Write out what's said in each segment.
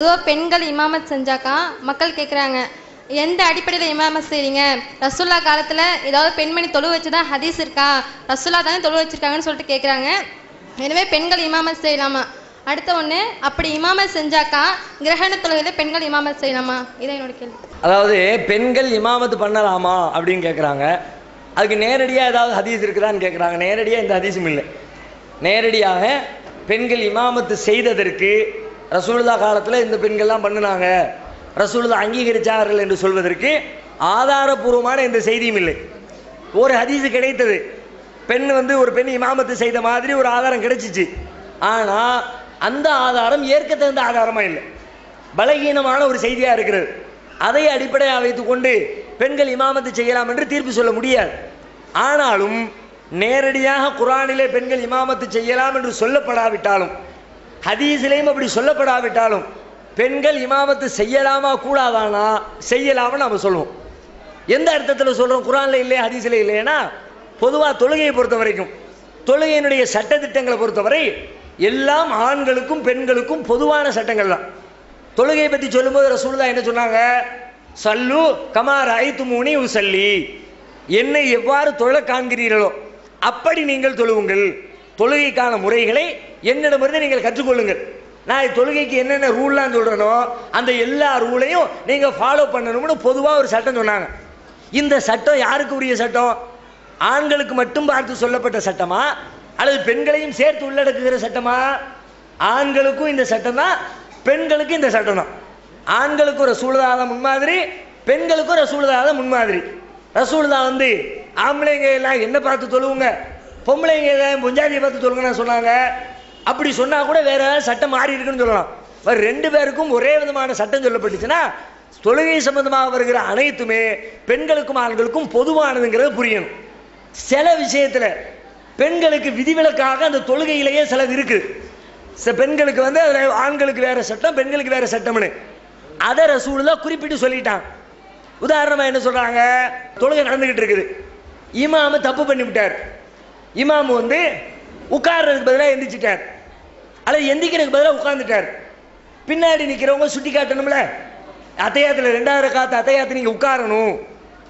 பொதுவாக பெண்கள் இமாமத் செஞ்சாக்கா மக்கள் கேட்குறாங்க எந்த அடிப்படையில் இமாமத் செய்கிறீங்க ரசுல்லா காலத்தில் ஏதாவது பெண்மணி தொழு வச்சுதான் ஹதீஸ் இருக்கா? ரசுல்லா தானே தொழு வச்சுருக்காங்கன்னு சொல்லிட்டு கேட்குறாங்க எனவே பெண்கள் இமாமத் செய்யலாமா? அடுத்த ஒன்று அப்படி இமாமத் செஞ்சாக்கா கிரகண தொழுகையில் பெண்கள் இமாமத் செய்யலாமா? இதான் என்னோட கேள்வி. அதாவது பெண்கள் இமாமத்து பண்ணலாமா? அப்படின்னு கேட்குறாங்க அதுக்கு நேரடியாக ஏதாவது ஹதீஸ் இருக்குதான்னு கேட்குறாங்க நேரடியாக இந்த ஹதீஸும் இல்லை. நேரடியாக பெண்கள் இமாமத்து செய்ததற்கு ரசூலுல்லா காலத்தில் இந்த பெண்கள்லாம் பண்ணினாங்க. ரசூலுல்லா அங்கீகரித்தார்கள் என்று சொல்வதற்கு ஆதாரபூர்வமான எந்த செய்தியும் இல்லை. ஒரு ஹதீஸு கிடைத்தது. பெண் வந்து ஒரு பெண் இமாமத்து செய்த மாதிரி ஒரு ஆதாரம் கிடைச்சிச்சு. ஆனால் அந்த ஆதாரம் ஏற்க தகுந்த ஆதாரமாக இல்லை. பலகீனமான ஒரு செய்தியாக இருக்கிறது. அதை அடிப்படையாக வைத்துக்கொண்டு பெண்கள் இமாமத்து செய்யலாம் என்று தீர்ப்பு சொல்ல முடியாது. ஆனாலும் நேரடியாக குரானிலே பெண்கள் இமாமத்து செய்யலாம் என்று சொல்லப்படாவிட்டாலும் ஹதீஸ்லேயும் அப்படி சொல்லப்படாவிட்டாலும் பெண்கள் இமாமத்து செய்யலாமா கூடாதானா? செய்யலாம்னு நம்ம சொல்லுவோம். எந்த அர்த்தத்தில் சொல்கிறோம் குரானில் இல்லையா ஹதீஸில் இல்லைன்னா பொதுவாக தொழுகையை பொறுத்த வரைக்கும். தொழுகையினுடைய சட்டத்திட்டங்களை பொறுத்தவரை எல்லாம் ஆண்களுக்கும் பெண்களுக்கும் பொதுவான சட்டங்கள் தான். தொழுகையை பற்றி சொல்லும்போது ரசூலுல்லா என்ன சொன்னாங்க? சல்லு கமார் ஐத்து மூணி உசல்லி. என்னை எவ்வாறு தொழ காண்கிறீர்களோ அப்படி நீங்கள் தொழுவுங்கள். தொழுகைக்கான முறைகளை என்னிடமிருந்து நீங்கள் கற்றுக்கொள்ளுங்கள். நான் தொழுகைக்கு என்னென்ன ரூல்லாம் சொல்கிறேனோ அந்த எல்லா ரூலையும் நீங்கள் ஃபாலோ பண்ணணும்னு பொதுவாக ஒரு சட்டம் சொன்னாங்க. இந்த சட்டம் யாருக்கு உரிய சட்டம்? ஆண்களுக்கு மட்டும் பார்த்து சொல்லப்பட்ட சட்டமா? அல்லது பெண்களையும் சேர்த்து உள்ளடக்குகிற சட்டமா? ஆண்களுக்கும் இந்த சட்டம் தான் பெண்களுக்கும் இந்த சட்டம் தான். ஆண்களுக்கு ஒரு ரசூலுதாத முன்மாதிரி பெண்களுக்கும் ஒரு ரசூலுதாத முன்மாதிரி. ரசூலுதா வந்து ஆம்பளைங்க எல்லாம் என்ன பார்த்து தொழுவுங்க? பொம்பளைங்க முஞ்சாதியை பார்த்து தொழுங்கன்னு சொன்னாங்க. அப்படி சொன்னா கூட வேற ஏதாவது சட்டம் மாறி இருக்குன்னு சொல்லலாம். ரெண்டு பேருக்கும் ஒரே விதமான சட்டம் சொல்லப்பட்டுச்சுன்னா தொழுகை சம்பந்தமாக வருகிற அனைத்துமே பெண்களுக்கும் ஆண்களுக்கும் பொதுவானதுங்கிறது புரியணும். சில விஷயத்தில் பெண்களுக்கு விதிவிலக்காக அந்த தொழுகையிலேயே சிலது இருக்கு. சில பெண்களுக்கு வந்து அதில் ஆண்களுக்கு வேற சட்டம் பெண்களுக்கு வேற சட்டம்னு. அதை ரசூலில் குறிப்பிட்டு சொல்லிட்டான். உதாரணமாக என்ன சொல்றாங்க? தொழுகை நடந்துகிட்டு இருக்குது. இமாம தப்பு பண்ணி விட்டார் இமாமு வந்து உட்கார்றதுக்கு பதிலாக எந்திரிச்சிட்டார். அல்லது எந்திக்கிறதுக்கு பதிலாக உட்கார்ந்துட்டார். பின்னாடி நிற்கிறவங்க சுட்டி காட்டணும்ல? அத்தையாத்தில் ரெண்டாயிரம் காத்து அத்தையாத்து நீங்கள் உட்காரணும்.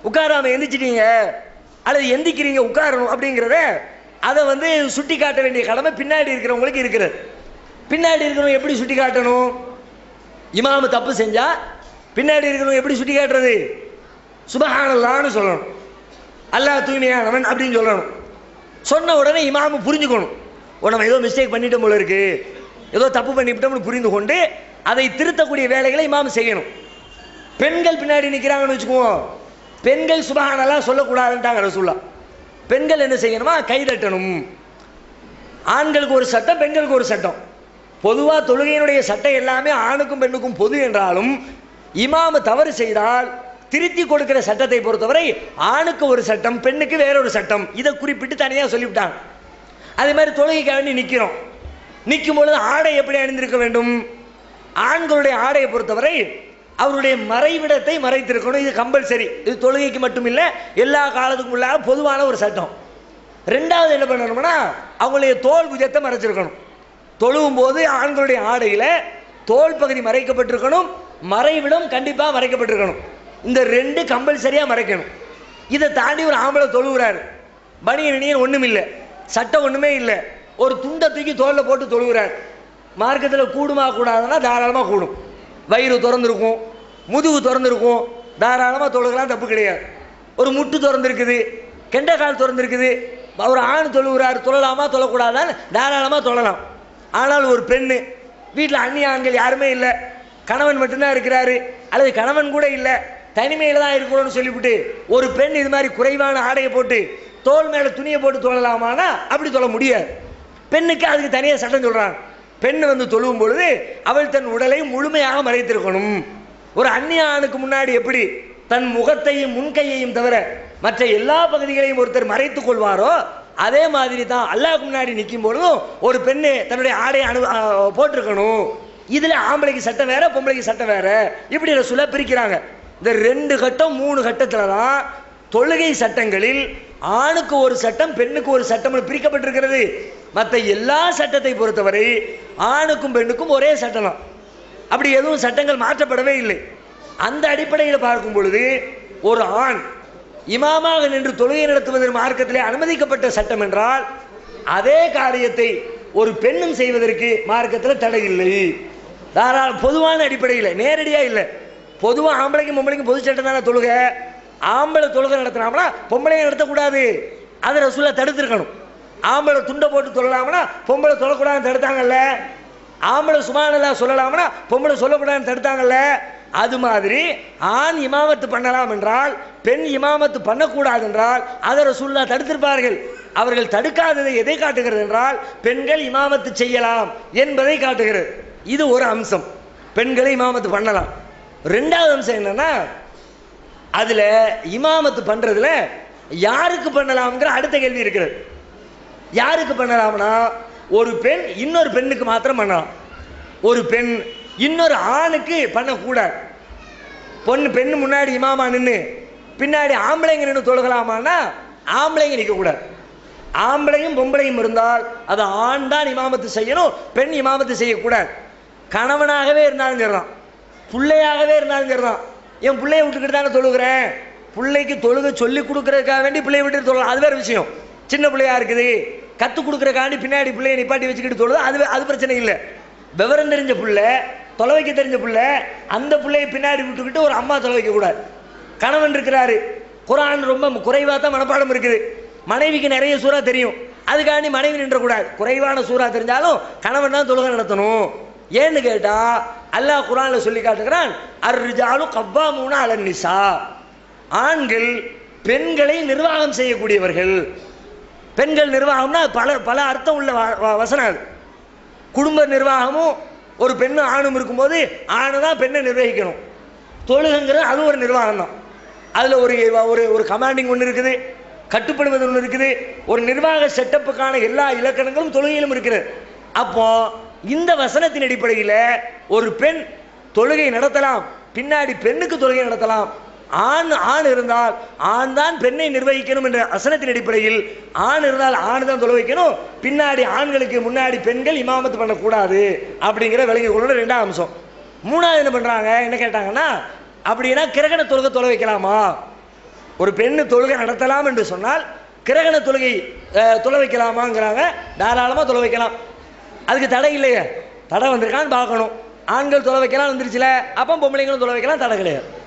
உட்காராம எந்திரிச்சிட்டீங்க. அல்லது எந்திக்கிறீங்க உட்காரணும் அப்படிங்கிறத அதை வந்து சுட்டி காட்ட வேண்டிய கடமை பின்னாடி இருக்கிறவங்களுக்கு இருக்கிறது பின்னாடி இருக்கிறவங்க எப்படி சுட்டி காட்டணும்? இமாமு தப்பு செஞ்சால் பின்னாடி இருக்கிறவங்க எப்படி சுட்டி காட்டுறது? சுபஹானல்லான்னு சொல்லணும். அல்லாஹ் தூய்மையானவன் அப்படின்னு சொல்லணும். சொன்ன உடனே இமாம புரிஞ்சுக்கணும். ஓ நம்ம ஏதோ மிஸ்டேக் பண்ணிட்டோம் போல இருக்கு. ஏதோ தப்பு பண்ணிவிட்டோம்னு புரிந்து கொண்டு அதை திருத்தக்கூடிய வேலைகளை இமாமு செய்யணும். பெண்கள் பின்னாடி நிற்கிறாங்கன்னு வச்சுக்குவோம். பெண்கள் சுபஹானெல்லாம் சொல்லக்கூடாதுன்ட்டாங்க ரசூல்லா பெண்கள் என்ன செய்யணுமா? கைதட்டணும். ஆண்களுக்கு ஒரு சட்டம் பெண்களுக்கு ஒரு சட்டம். பொதுவாக தொழுகையினுடைய சட்டம் எல்லாமே ஆணுக்கும் பெண்ணுக்கும் பொது என்றாலும் இமாம தவறு செய்தால் திருத்தி கொடுக்கிற சட்டத்தை பொறுத்தவரை ஆணுக்கு ஒரு சட்டம் பெண்ணுக்கு வேறொரு சட்டம். இதை குறிப்பிட்டு தனியாக சொல்லிவிட்டாங்க. அதே மாதிரி தொழுகைக்கு வேண்டி நிற்கிறோம் நிற்கும் பொழுது ஆடை எப்படி அணிந்திருக்க வேண்டும்? ஆண்களுடைய ஆடையை பொறுத்தவரை அவருடைய மறைவிடத்தை மறைத்திருக்கணும். இது கம்பல்சரி. இது தொழுகைக்கு மட்டும் இல்லை எல்லா காலத்துக்கும் உள்ள பொதுவான ஒரு சட்டம். ரெண்டாவது என்ன பண்ணணும்னா அவங்களுடைய தோல் புஜத்தை மறைச்சிருக்கணும். தொழுவும் போது ஆண்களுடைய ஆடையில் தோல் பகுதி மறைக்கப்பட்டிருக்கணும். மறைவிடம் கண்டிப்பாக மறைக்கப்பட்டிருக்கணும். இந்த ரெண்டு கம்பல்சரியாக மறைக்கணும். இதை தாண்டி ஒரு ஆம்பளை தொழுகிறாரு பனியன் இனியன் ஒன்றும் இல்லை. சட்டம் ஒன்றுமே இல்லை. ஒரு துண்டை தூக்கி தோலில் போட்டு தொழுகிறார் மார்க்கத்தில் கூடுமா கூடாதுன்னா தாராளமாக கூடும். வயிறு திறந்துருக்கும் முதுகு திறந்துருக்கும். தாராளமாக தொழுகலாம் தப்பு கிடையாது. ஒரு முட்டு திறந்துருக்குது கெண்டைக்கால் திறந்துருக்குது. ஒரு ஆண் தொழுகிறார் தொழலாமா தொழக்கூடாதான்னு தாராளமாக தொழலாம். ஆனால் ஒரு பெண்ணு வீட்டில் அந்நிய ஆண்கள் யாருமே இல்லை. கணவன் மட்டும்தான் இருக்கிறாரு. அல்லது கணவன் கூட இல்லை. தனிமையில் தான் இருக்கணும்னு சொல்லிவிட்டு ஒரு பெண் இது மாதிரி குறைவான ஆடையை போட்டு தோல் மேலே துணியை போட்டு தொழலாமானா அப்படி தொழ முடியாது. பெண்ணுக்கு அதுக்கு தனியாக சட்டம் சொல்கிறான் பெண் வந்து தொழுவும் பொழுது அவள் தன் உடலை முழுமையாக மறைத்திருக்கணும். ஒரு அந்நிய ஆணுக்கு முன்னாடி எப்படி தன் முகத்தையும் முன்கையையும் தவிர மற்ற எல்லா பகுதிகளையும் ஒருத்தர் மறைத்துக் கொள்வாரோ அதே மாதிரி தான் அல்லாஹ் முன்னாடி நிற்கும் பொழுதும் ஒரு பெண்ணு தன்னுடைய ஆடையை அனு போட்டிருக்கணும். இதில் ஆம்பளைக்கு சட்டம் வேற பொம்பளைக்கு சட்டம் வேற. இப்படி சொல்ல பிரிக்கிறாங்க. இந்த ரெண்டு கட்டம் மூணு கட்டத்தில் தான் தொழுகை சட்டங்களில் ஆணுக்கு ஒரு சட்டம் பெண்ணுக்கு ஒரு சட்டம் பிரிக்கப்பட்டிருக்கிறது. மற்ற எல்லா சட்டத்தை பொறுத்தவரை ஆணுக்கும் பெண்ணுக்கும் ஒரே சட்டம் தான் அப்படி எதுவும் சட்டங்கள் மாற்றப்படவே இல்லை. அந்த அடிப்படையில் பார்க்கும் பொழுது ஒரு ஆண் இமாமாக நின்று தொழுகை நடத்துவதன் மார்க்கத்திலே அனுமதிக்கப்பட்ட சட்டம் என்றால் அதே காரியத்தை ஒரு பெண்ணும் செய்வதற்கு மார்க்கத்தில் தடை இல்லை. தாராள பொதுவான அடிப்படையில் நேரடியாக இல்லை. பொதுவாக ஆம்பளைக்கும் பொம்பளைக்கும் பொது சட்டம் தானே தொழுக? ஆம்பளை தொழுகை நடத்தினாம்னா பொம்பளையும் நடத்தக்கூடாது. அதை ரசூலா தடுத்திருக்கணும். ஆம்பளை துண்டை போட்டு தொழலாம்னா பொம்பளை தொழக்கூடாதுன்னு தடுத்தாங்கல்ல? ஆம்பளை சுமானல்லா சொல்லலாம்னா பொம்பளை சொல்லக்கூடாதுன்னு தடுத்தாங்கல்ல? அது மாதிரி ஆண் இமாமத்து பண்ணலாம் என்றால் பெண் இமாமத்து பண்ணக்கூடாது என்றால் அதை ரசூல்லா தடுத்திருப்பார்கள். அவர்கள் தடுக்காததை எதை காட்டுகிறது என்றால் பெண்கள் இமாமத்து செய்யலாம் என்பதை காட்டுகிறது. இது ஒரு அம்சம். பெண்களை இமாமத்து பண்ணலாம். ரெண்டாவது அம்சம் என்னன்னா அதுல இமாமத்து பண்றதுல யாருக்கு பண்ணலாம்ங்கிற அடுத்த கேள்வி இருக்கிறது. யாருக்கு பண்ணலாம்னா ஒரு பெண் இன்னொரு பெண்ணுக்கு மாத்திரம் பண்ணலாம். ஒரு பெண் இன்னொரு ஆணுக்கு பண்ணக்கூடாது. பொண்ணு பெண்ணு முன்னாடி இமாமா நின்று பின்னாடி ஆம்பளைங்க நின்று தொழுகலாமான்னா ஆம்பளைங்க நிற்கக்கூடாது ஆம்பளையும் பொம்பளையும் இருந்தால் அது ஆண் தான் இமாமத்து செய்யணும் பெண் இமாமத்து செய்யக்கூடாது. கணவனாகவே இருந்தாலும் சொல்லலாம் பிள்ளையாகவே இருந்தாங்கிறதான் என் பிள்ளைய விட்டுக்கிட்டு தானே தொழுகிறேன். பிள்ளைக்கு தொழுக சொல்லி கொடுக்கறதுக்காக வேண்டி பிள்ளைய விட்டு தொழலாம். அது வேறு விஷயம். சின்ன பிள்ளையா இருக்குது. கற்றுக் கொடுக்குறக்காண்டி பின்னாடி பிள்ளைய நிப்பாட்டி வச்சுக்கிட்டு தொழுது அது அது பிரச்சனை இல்லை. விவரம் தெரிஞ்ச பிள்ளை தொலைவைக்க தெரிஞ்ச பிள்ளை அந்த பிள்ளையை பின்னாடி விட்டுக்கிட்டு ஒரு அம்மா தொலைவைக்க கூடாது கணவன் இருக்கிறாரு. குரான் ரொம்ப குறைவாக தான் மனப்பாடம் இருக்குது. மனைவிக்கு நிறைய சூறா தெரியும். அதுக்காண்டி மனைவி நின்றக்கூடாது. குறைவான சூறா தெரிஞ்சாலும் கணவன் தான் தொழுகை நடத்தணும். ஏன்னு கேட்டா அல்லாஹ் குரான்ல சொல்லி காட்டுகிறான் அர் ரிஜாலு அலன் நிசா. ஆண்கள் பெண்களை நிர்வாகம் செய்யக்கூடியவர்கள். பெண்கள் நிர்வாகம்னா பல பல அர்த்தம் உள்ள வ- வ- வசனம் அது. குடும்ப நிர்வாகமும் ஒரு பெண்ணும் ஆணும் இருக்கும்போது ஆணை தான் பெண்ணை நிர்வகிக்கணும். தொழுகங்கிறது அது ஒரு நிர்வாகம் தான். அதில் ஒரு ஒரு ஒரு கமாண்டிங் ஒன்று இருக்குது கட்டுப்படுவது ஒன்று இருக்குது ஒரு நிர்வாக செட்டப்புக்கான எல்லா இலக்கணங்களும் தொழுகையிலும் இருக்கிறது அப்போது இந்த வசனத்தின் அடிப்படையில் ஒரு பெண் தொழுகை நடத்தலாம். பின்னாடி பெண்ணுக்கு தொழுகை நடத்தலாம். ஆண் ஆண் இருந்தால் ஆண் தான் பெண்ணை நிர்வகிக்கணும் என்ற வசனத்தின் அடிப்படையில் ஆண் இருந்தால் ஆண் தான் தொலை பின்னாடி ஆண்களுக்கு முன்னாடி பெண்கள் இமாமத்து பண்ணக்கூடாது அப்படிங்கிற விளங்கி கொள்ள ரெண்டாம் அம்சம். மூணாவது என்ன பண்ணுறாங்க என்ன கேட்டாங்கன்னா அப்படின்னா கிரகண தொழுகை தொலை வைக்கலாமா? ஒரு பெண்ணு தொழுகை நடத்தலாம் என்று சொன்னால் கிரகண தொழுகை தொலை வைக்கலாமாங்கிறாங்க. தாராளமாக தொலை வைக்கலாம். அதுக்கு தடை இல்லையே. தடை வந்திருக்கான்னு பார்க்கணும். ஆண்கள் தொலை வைக்கலாம் வந்துருச்சுல. அப்போ பொம்பளைங்களும் தொலை வைக்கலாம் தடை கிடையாது.